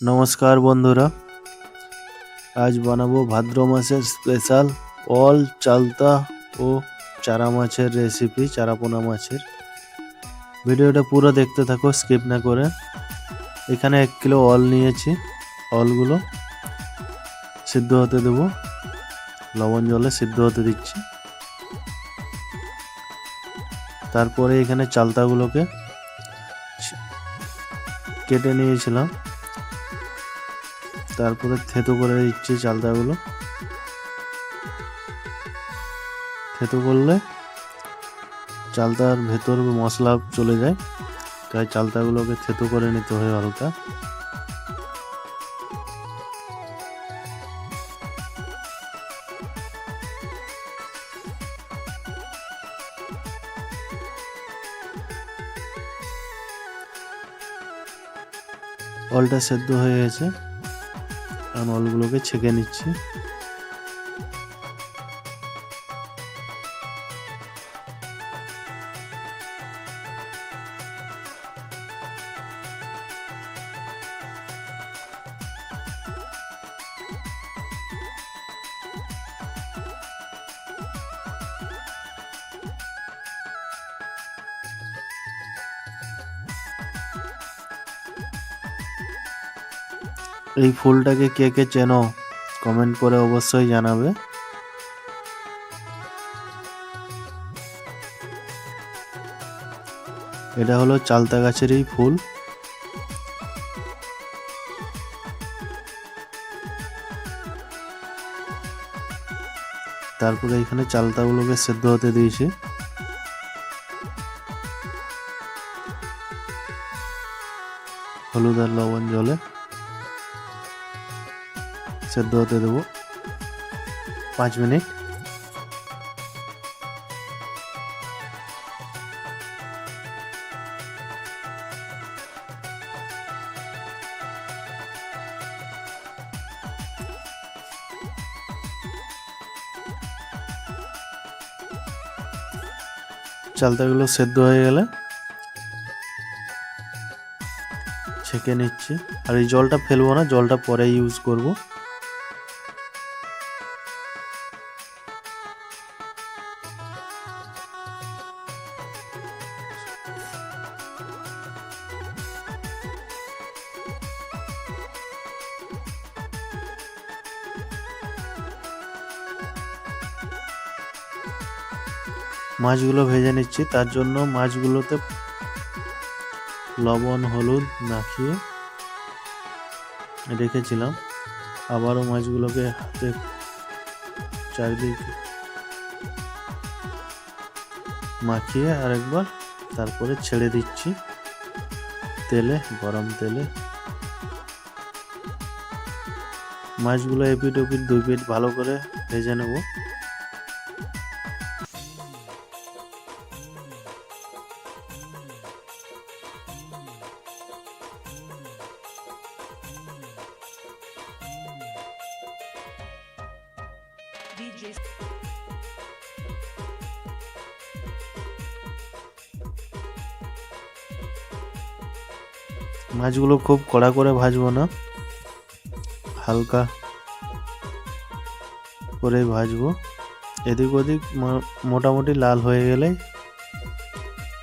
নমস্কার বন্ধুরা। আজ বানাবো ভাদ্র মাসের স্পেশাল অল চালতা ও চারা মাছের রেসিপি চারাপোনা মাছের। ভিডিওটা পুরো দেখতে থাকো স্কিপ না করে। এখানে এক কিলো অল নিয়েছি, অলগুলো সিদ্ধ হতে দেবো। লবণ জলে সিদ্ধ হতে দিচ্ছি। তারপরে এখানে চালতাগুলোকে কেটে নিয়েছিলাম। তারপরে থেতো করে দিচ্ছি চালতাগুলো থেতো করলে চালতার ভেতর মশলা চলে যায়, তাই চালতাগুলোকে থেতো করে নিতে হয় হালকা। অলটা সেদ্ধ হয়ে গেছে। এখন অলগুলোকে ছেঁকে নিচ্ছি। এই ফুলটাকে কে কে চেনো? কমেন্ট করে অবশ্যই জানাবে। এটা হলো চালতা গাছেরই ফুল। তারপরে এখানে চালতাগুলোকে সেদ্ধ হতে দিয়েছি। হলুদ আর লবণ জলে। সেদ্ধ হতে দেবো। পাঁচ মিনিট। চালতাগুলো সেদ্ধ হয়ে গেলে ছেঁকে নিচ্ছি। আর এই জলটা ফেলব না, জলটা পরে ইউজ করব। মাছগুলো ভেজে নিচ্ছি। তার জন্য মাছগুলোতে লবণ, হলুদ মাখিয়ে রেখেছিলাম। আবারও মাছগুলোকে হাতে চারিদিকে মাখিয়ে আরেকবার তারপরে ছেড়ে দিচ্ছি। তেলে, গরম তেলে। মাছগুলো এপিট ওপিট দুই পিট ভালো করে ভেজে নেব। DJ মাছগুলো খুব কড়া করে ভাজবো না। হালকা করে ভাজবো। এদিক ওদিক মোটামুটি লাল হয়ে গেলে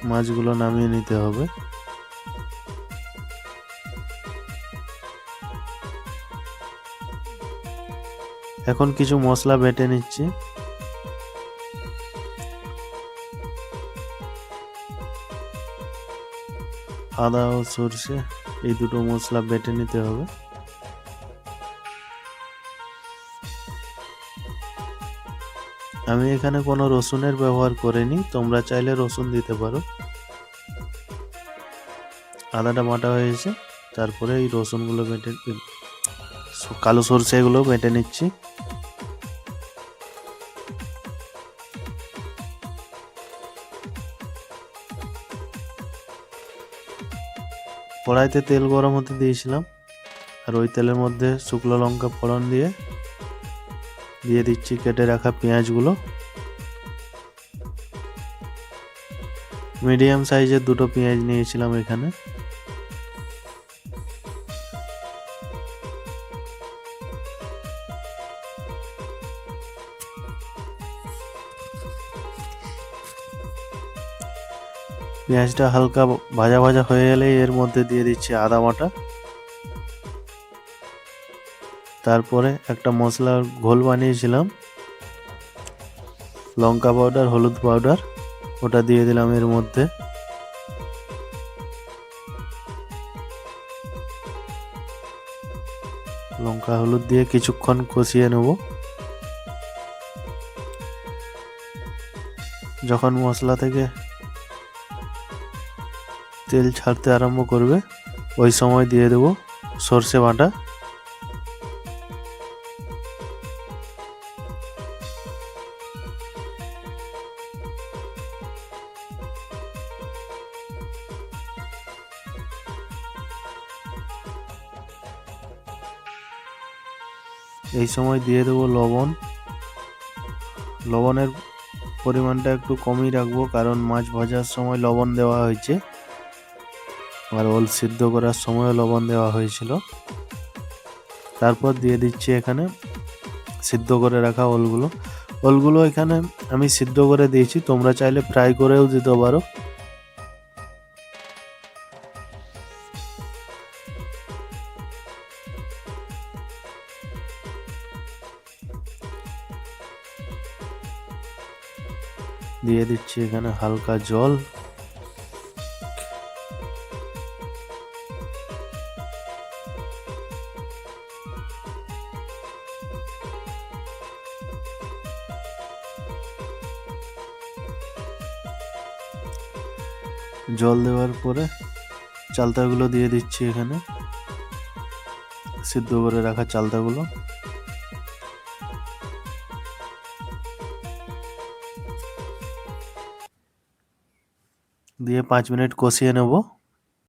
মাছগুলো নামিয়ে নিতে হবে। এখন কিছু মশলা বেটে নিচ্ছি। আদা ও সরষে, এই দুটো মশলা বেটে নিতে হবে। আমি এখানে কোনো রসুনের ব্যবহার করিনি, তোমরা চাইলে রসুন দিতে পারো। আদাটা বাটা হয়েছে, তারপরে এই রসুনগুলো বেটে কালো সরষেগুলো বেটে নিচ্ছি। কড়াইতে তেল গরম হতে দিয়েছিলাম, আর ওই তেলের মধ্যে শুকনো লঙ্কা ফোড়ন দিয়ে দিয়ে দিচ্ছি কেটে রাখা পেঁয়াজগুলো। মিডিয়াম সাইজের দুটো পেঁয়াজ নিয়েছিলাম এখানে। পেঁয়াজটা হালকা ভাজা ভাজা হয়ে গেলে এর মধ্যে দিয়ে দিচ্ছি আদা বাটা। তারপরে একটা মশলার ঘোল বানিয়েছিলাম। লঙ্কা পাউডার, হলুদ পাউডার, ওটা দিয়ে দিলাম এর মধ্যে। লঙ্কা, হলুদ দিয়ে কিছুক্ষণ কষিয়ে নেব। যখন মশলা থেকে তেল ছাড়তে আরম্ভ করবে। ওই সময় দিয়ে দেব সর্ষে বাটা। এই সময় দিয়ে দেবো লবণ। লবণের পরিমাণটা একটু কমই রাখব, কারণ মাছ ভাজার সময় লবণ দেওয়া হয়েছে। আর ওল সিদ্ধ করার সময়ও লবণ দেওয়া হয়েছিল। তারপর দিয়ে দিচ্ছি এখানে সিদ্ধ করে রাখা ওলগুলো। ওলগুলো এখানে আমি সিদ্ধ করে দিয়েছি, তোমরা চাইলে ফ্রাই করেও দিতে পারো। দিয়ে দিচ্ছি এখানে হালকা জল। জল দেওয়ার পরে চালতাগুলো দিয়ে দিচ্ছি এখানে। সিদ্ধ করে রাখা চালতাগুলো। দিয়ে পাঁচ মিনিট কষিয়ে নেব।